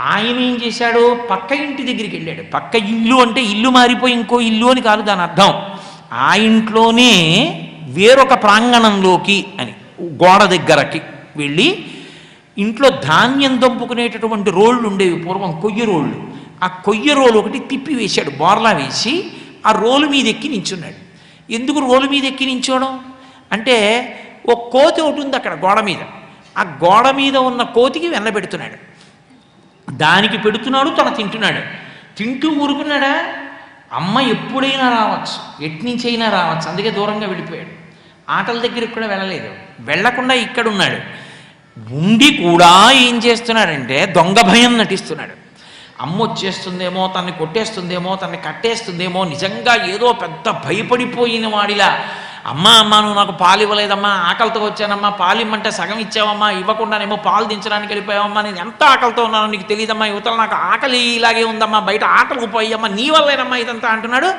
ఆయన ఏం చేశాడు పక్క ఇంటి దగ్గరికి వెళ్ళాడు. పక్క ఇల్లు అంటే ఇల్లు మారిపోయి ఇంకో ఇల్లు అని కాదు దాని అర్థం. ఆ ఇంట్లోనే వేరొక ప్రాంగణంలోకి అని గోడ దగ్గరకి వెళ్ళి ఇంట్లో ధాన్యం దంపుకునేటటువంటి రోళ్ళు ఉండేవి పూర్వం కొయ్య రోళ్ళు. ఆ కొయ్య రోలు ఒకటి తిప్పి వేశాడు బోర్లా వేసి ఆ రోలు మీద ఎక్కి నించున్నాడు. ఎందుకు రోలు మీద ఎక్కి నించోడం? అంటే ఓ కోతి ఒకటి ఉంది అక్కడ గోడ మీద. ఆ గోడ మీద ఉన్న కోతికి వెన్నబెడుతున్నాడు. దానికి పెడుతున్నాడు తన తింటున్నాడు. తింటూ ఊరుకున్నాడా? అమ్మ ఎప్పుడైనా రావచ్చు ఎట్నుంచైనా రావచ్చు. అందుకే దూరంగా వెళ్ళిపోయాడు. ఆటల దగ్గరికి కూడా వెళ్ళలేదు. వెళ్ళకుండా ఇక్కడ ఉన్నాడు ఉండి కూడా ఏం చేస్తున్నాడంటే దొంగ భయం నటిస్తున్నాడు. అమ్మ వచ్చేస్తుందేమో తన్ని కొట్టేస్తుందేమో తన్ని కట్టేస్తుందేమో నిజంగా ఏదో పెద్ద భయపడిపోయిన వాడిలా అమ్మా అమ్మా నువ్వు నాకు పాలు ఇవ్వలేదమ్మా ఆకలితో వచ్చానమ్మా పాలు ఇమ్మంటే సగం ఇచ్చావమ్మా ఇవ్వకుండానేమో పాలు దించడానికి వెళ్ళిపోయావమ్మా నేను ఎంత ఆకలితో ఉన్నానో నీకు తెలియదమ్మా యువతల నాకు ఆకలి ఇలాగే ఉందమ్మా బయట ఆటలకు పోయమ్మా నీ వల్లేనమ్మా ఇదంతా అంటున్నాడు.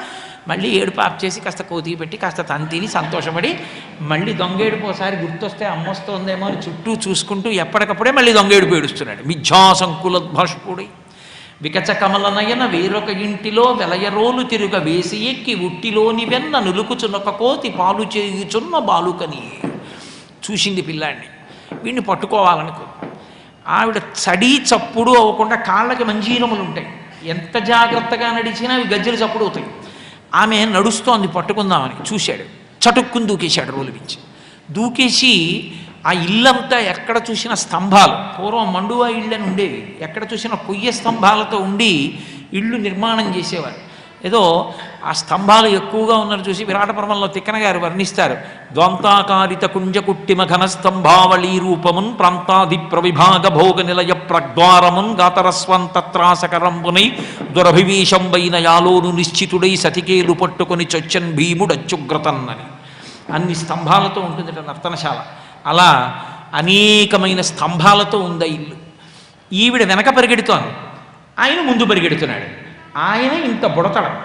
మళ్ళీ ఏడుపు ఆప్ చేసి కాస్త కోతికి పెట్టి కాస్త తను తిని సంతోషపడి మళ్ళీ దొంగేడుపు ఒకసారి గుర్తొస్తే అమ్మొస్తోందేమో అని చుట్టూ చూసుకుంటూ ఎప్పటికప్పుడే మళ్ళీ దొంగేడుపు ఏడుస్తున్నాడు. మిథ్యాసంకులోద్భాషకుడై వికచ వేరొక ఇంటిలో వెలయరోలు తిరుగ వేసి ఎక్కి ఉట్టిలోని వెన్న నులుకుచునొక కోతి పాలు చేయుచున్న బాలుకని. చూసింది పిల్లాడిని. వీడిని పట్టుకోవాలనుకో. ఆవిడ చడి చప్పుడు అవ్వకుండా కాళ్ళకి మంజీరములు ఉంటాయి ఎంత జాగ్రత్తగా నడిచినా అవి గజ్జలు చప్పుడు అవుతాయి ఆమె నడుస్తోంది పట్టుకుందామని చూశాడు. చటుక్కుని దూకేశాడు రోలు మించి దూకేసి ఆ ఇల్లంతా ఎక్కడ చూసిన స్తంభాలు. పూర్వం మండువా ఇళ్ళని ఉండేవి. ఎక్కడ చూసిన కొయ్య స్తంభాలతో ఉండి ఇళ్ళు నిర్మాణం చేసేవారు. ఏదో ఆ స్తంభాలు ఎక్కువగా ఉన్నది చూసి విరాటపర్వంలో తిక్కన గారు వర్ణిస్తారు. ద్వంతాకారిత కుంజకుట్టిమ ఘనస్తంభావళీ రూపమున్ ప్రాంతాది ప్రవిభాగ భోగ నిలయ ప్రద్వారమున్ గాతరస్వం తత్రాసకరంబునై దురభివేశంబైన యాలోను నిశ్చితుడై సతికేలు పట్టుకొని చొచ్చన్ భీముడచ్చుగ్రతన్నని అన్ని స్తంభాలతో ఉంటుంది నర్తనశాల. అలా అనేకమైన స్తంభాలతో ఉంద ఇల్లు. ఈవిడ వెనక పరిగెడుతోంది. ఆయన ముందు పరిగెడుతున్నాడు. ఆయన ఇంత బుడతడం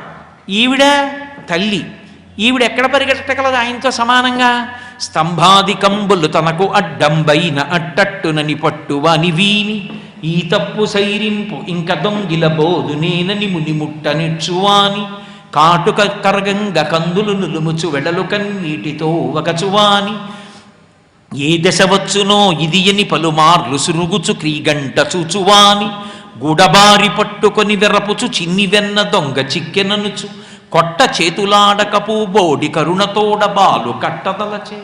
ఈవిడ తల్లి. ఈవిడ ఎక్కడ పరిగెట్టగలదు ఆయనతో సమానంగా? స్తంభాదికంబులు తనకు అడ్డంబైన అట్టట్టునని పట్టువని వీని. ఈ తప్పు సైరింపు ఇంక దొంగిల బోదు నేనని ముని ముట్టనిచ్చువాని కాటుక కరగంగ కందులు నులుముచు వెడలు కన్నీటితో ఒకచువాని ఏ దశ వచ్చునో ఇది అని పలుమార్లు సురుగుచు క్రీగంట చూచువాని. గుడబారి పట్టుకొని వెరపుచు చిన్ని వెన్న దొంగ చిక్కెననుచు. కొట్ట చేతులాడకపు బోడి కరుణతోడ బాలు కట్టదలచే.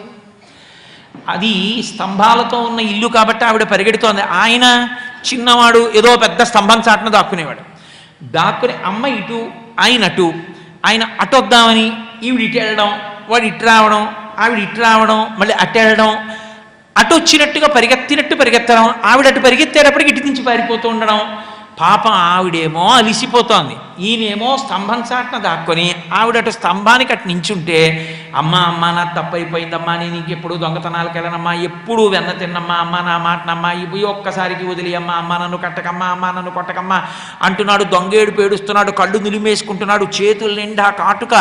అది స్తంభాలతో ఉన్న ఇల్లు కాబట్టి ఆవిడ పరిగెడుతోంది. ఆయన చిన్నవాడు ఏదో పెద్ద స్తంభం చాటున దాక్కునేవాడు. దాక్కుని అమ్మ ఇటు ఆయన అటు. ఆయన అటు వద్దామని ఈవిడ ఇటు వెళ్ళడం వాడు ఇటు రావడం ఆవిడ ఇటు రావడం మళ్ళీ అటు అటు వచ్చినట్టుగా పరిగెత్తినట్టు పరిగెత్తడం ఆవిడ అటు పరిగెత్తేటప్పటికి ఇటు నుంచి పారిపోతూ ఉండడం పాపం ఆవిడేమో అలిసిపోతోంది. ఈయనేమో స్తంభం చాటున దాక్కొని ఆవిడ అటు స్తంభానికి అటు నించుంటే అమ్మ అమ్మ నా తప్పైపోయిందమ్మా నేను ఇంకెప్పుడు దొంగతనాలకు వెళ్ళనమ్మా ఎప్పుడు వెన్న తిన్నమ్మా అమ్మ నా మాటనమ్మా ఇవి ఒక్కసారికి వదిలియమ్మా అమ్మ నన్ను కట్టకమ్మా అమ్మ నన్ను కొట్టకమ్మా అంటున్నాడు దొంగేడు పేడుస్తున్నాడు కళ్ళు నిలిమేసుకుంటున్నాడు చేతుల నిండా కాటుక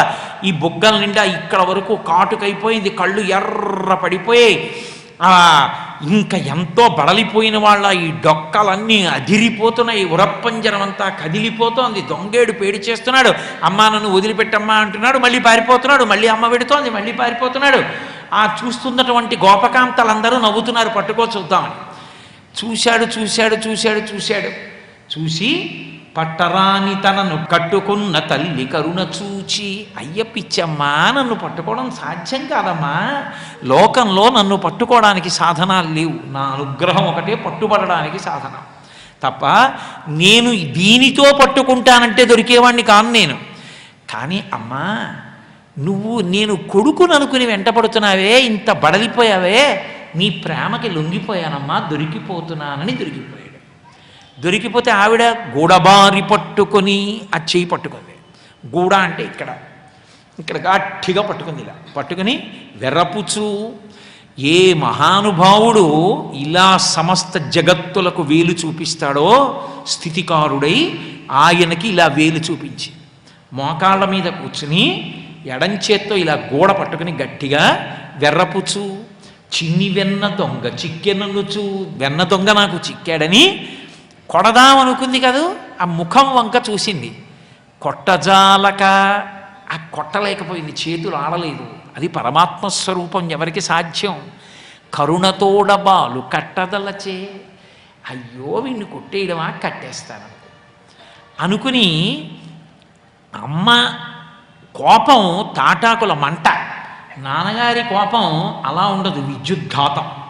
ఈ బుగ్గల నిండా ఇక్కడ వరకు కాటుకైపోయింది కళ్ళు ఎర్ర పడిపోయాయి ఇంకా ఎంతో బడలిపోయిన వాళ్ళ ఈ డొక్కలన్నీ అదిరిపోతున్నాయి. ఉరప్పంజరం అంతా కదిలిపోతోంది. దొంగేడు పేడి చేస్తున్నాడు. అమ్మా నన్ను వదిలిపెట్టమ్మా అంటున్నాడు. మళ్ళీ పారిపోతున్నాడు. మళ్ళీ అమ్మ పెడుతోంది మళ్ళీ పారిపోతున్నాడు. ఆ చూస్తున్నటువంటి గోపకాంతలందరూ నవ్వుతున్నారు. పట్టుకో చూద్దామని. చూశాడు చూశాడు చూశాడు చూశాడు. చూసి పట్టరాని తనను కట్టుకున్న తల్లి కరుణ చూచి అయ్య పిచ్చమ్మా నన్ను పట్టుకోవడం సాధ్యం కాదమ్మా. లోకంలో నన్ను పట్టుకోవడానికి సాధనాలు లేవు. నా అనుగ్రహం ఒకటే పట్టుబడడానికి సాధనం. తప్ప నేను దీనితో పట్టుకుంటానంటే దొరికేవాడిని కాను నేను. కానీ అమ్మా నువ్వు నేను కొడుకును అనుకుని వెంటపడుతున్నావే ఇంత బడలిపోయావే నీ ప్రేమకి లొంగిపోయానమ్మా దొరికిపోతున్నానని దొరికిపోయాను దొరికిపోతే ఆవిడ గూడబారి పట్టుకొని ఆ చెయ్యి పట్టుకుంది. గూడ అంటే ఇక్కడ ఇక్కడ గట్టిగా పట్టుకుంది ఇలా. పట్టుకుని వెర్రపుచు ఏ మహానుభావుడు ఇలా సమస్త జగత్తులకు వేలు చూపిస్తాడో స్థితికారుడై ఆయనకి ఇలా వేలు చూపించి మోకాళ్ళ మీద కూర్చుని ఎడంచేత్తో ఇలా గోడ పట్టుకుని గట్టిగా వెర్రపుచు చిన్ని వెన్న దొంగ చిక్కెననుచు వెన్న దొంగ నాకు చిక్కాడని కొడదాం అనుకుంది కదూ? ఆ ముఖం వంక చూసింది. కొట్టజాలక ఆ కొట్టలేకపోయింది. చేతులు ఆడలేదు. అది పరమాత్మ స్వరూపం ఎవరికి సాధ్యం? కరుణతోడబాలు కట్టదలచే. అయ్యో వీడిని కొట్టేయడమా? కట్టేస్తాను. అనుకుని అమ్మ కోపం తాటాకుల మంట. నాన్నగారి కోపం అలా ఉండదు. విద్యుద్ఘాతం.